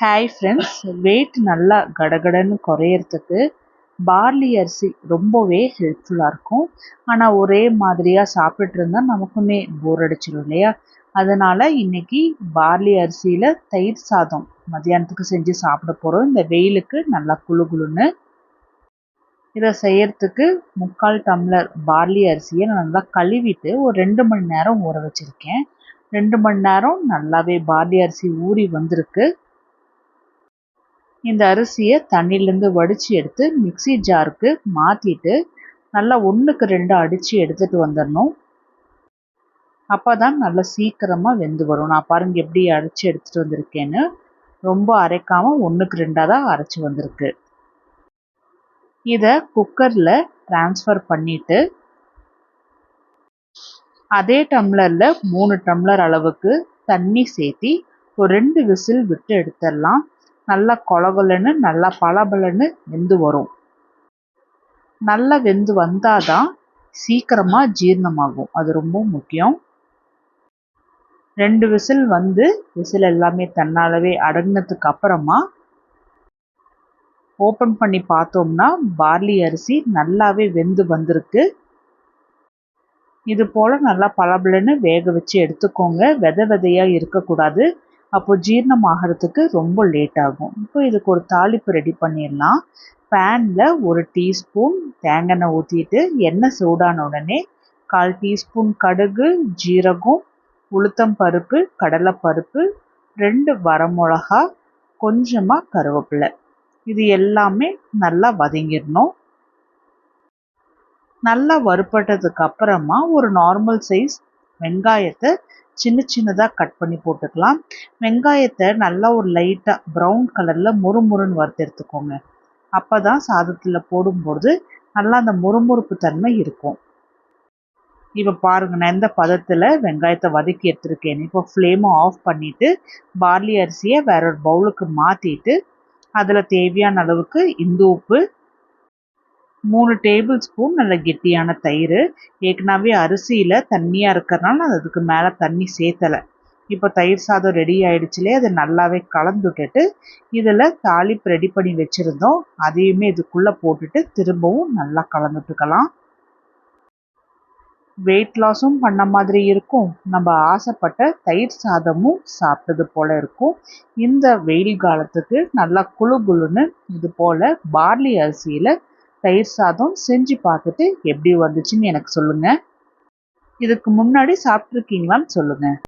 Hi friends wait நல்லா கடகடன்னு குறையறதுக்கு barley அரிசி ரொம்பவே ஹெல்ப்ஃபுல்லாக இருக்கும். ஆனால் ஒரே மாதிரியாக சாப்பிட்டுட்டு இருந்தால் நமக்குமே போர் அடிச்சிடும் இல்லையா? அதனால் இன்றைக்கி பார்லி அரிசியில் தயிர் சாதம் மதியானத்துக்கு செஞ்சு சாப்பிட போகிறோம் இந்த வெயிலுக்கு நல்லா குழு குழுன்னு இதை செய்யறதுக்கு முக்கால் டம்ளர் பார்லி அரிசியை நான் நல்லா கழுவிட்டு ஒரு ரெண்டு மணி நேரம் ஊற வச்சுருக்கேன். ரெண்டு மணி நேரம் நல்லாவே பார்லி அரிசி ஊறி வந்திருக்கு. இந்த அரிசியை தண்ணியிலேருந்து வடித்து எடுத்து மிக்சி ஜாருக்கு மாற்றிட்டு நல்லா ஒன்றுக்கு ரெண்டு அடித்து எடுத்துகிட்டு வந்துடணும். அப்போ தான் நல்லா சீக்கிரமாக வெந்து வரும். நான் பாருங்கள் எப்படி அரைச்சி எடுத்துகிட்டு வந்திருக்கேன்னு. ரொம்ப அரைக்காமல் ஒன்றுக்கு ரெண்டாக தான் அரைச்சி வந்திருக்கு. இதை குக்கரில் ட்ரான்ஸ்ஃபர் பண்ணிவிட்டு அதே டம்ளரில் மூணு டம்ளர் அளவுக்கு தண்ணி சேர்த்தி ஒரு ரெண்டு விசில் விட்டு எடுத்துடலாம். நல்லா கொலகொலன்னு நல்லா பளபளன்னு வெந்து வரும். நல்லா வெந்து வந்தால் தான் சீக்கிரமாக ஜீரணமாகும். அது ரொம்ப முக்கியம். ரெண்டு விசில் வந்து விசில் எல்லாமே தன்னாலவே அடங்கினதுக்கு அப்புறமா ஓப்பன் பண்ணி பார்த்தோம்னா பார்லி அரிசி நல்லாவே வெந்து வந்திருக்கு. இது போல் நல்லா பளபளன்னு வேக வச்சு எடுத்துக்கோங்க. வித விதையாக இருக்கக்கூடாது. அப்போ ஜீரணம் ஆகிறதுக்கு ரொம்ப லேட் ஆகும் இப்போ இதுக்கு ஒரு தாளிப்பு ரெடி பண்ணிடலாம். பேனில் ஒரு டீஸ்பூன் தேங்காய் ஊற்றிட்டு எண்ணெய் சூடான உடனே கால் டீஸ்பூன் கடுகு ஜீரகம் உளுத்தம் பருப்பு கடலைப்பருப்பு ரெண்டு வரமிளகா கொஞ்சமாக கருவேப்பிலை. இது எல்லாமே நல்லா வதங்கிடணும். நல்லா வறுப்பட்டதுக்கு அப்புறமா ஒரு நார்மல் சைஸ் வெங்காயத்தை சின்ன சின்னதாக கட் பண்ணி போட்டுக்கலாம். வெங்காயத்தை நல்லா ஒரு லைட்டாக ப்ரௌன் கலரில் முறுமுறுன்னு வறுத்து எடுத்துக்கோங்க. அப்போ தான் சாதத்தில் போடும்போது நல்லா அந்த முறுமுறுப்பு தன்மை இருக்கும். இப்போ பாருங்க நான் எந்த பதத்தில் வெங்காயத்தை வதக்கி எடுத்துருக்கேன். இப்போ ஃப்ளேமை ஆஃப் பண்ணிவிட்டு பார்லி அரிசியை வேற ஒரு பவுலுக்கு மாற்றிட்டு அதில் தேவையான அளவுக்கு இந்து உப்பு மூணு டேபிள் ஸ்பூன் நல்ல கெட்டியான தயிர். ஏற்கனவே அரிசியில் தண்ணியாக இருக்கிறனால நான் அதுக்கு மேலே தண்ணி சேர்த்தலை இப்போ தயிர் சாதம் ரெடி ஆயிடுச்சுலே அதை நல்லாவே கலந்து விட்டுட்டு இதில் தாளிப்பு ரெடி பண்ணி வச்சுருந்தோம். அதையுமே இதுக்குள்ளே போட்டுட்டு திரும்பவும் நல்லா கலந்துட்டுக்கலாம். வெயிட் லாஸும் பண்ண மாதிரி இருக்கும். நம்ம ஆசைப்பட்ட தயிர் சாதமும் சாப்பிட்டது போல் இருக்கும். இந்த வெயில் காலத்துக்கு நல்லா குழு குழுன்னு இது போல் பார்லி அரிசியில் தயிர் சாதம் செஞ்சு பார்த்துட்டு எப்படி வந்துச்சுன்னு எனக்கு சொல்லுங்கள் இதுக்கு முன்னாடி சாப்பிட்ருக்கீங்களான்னு சொல்லுங்கள்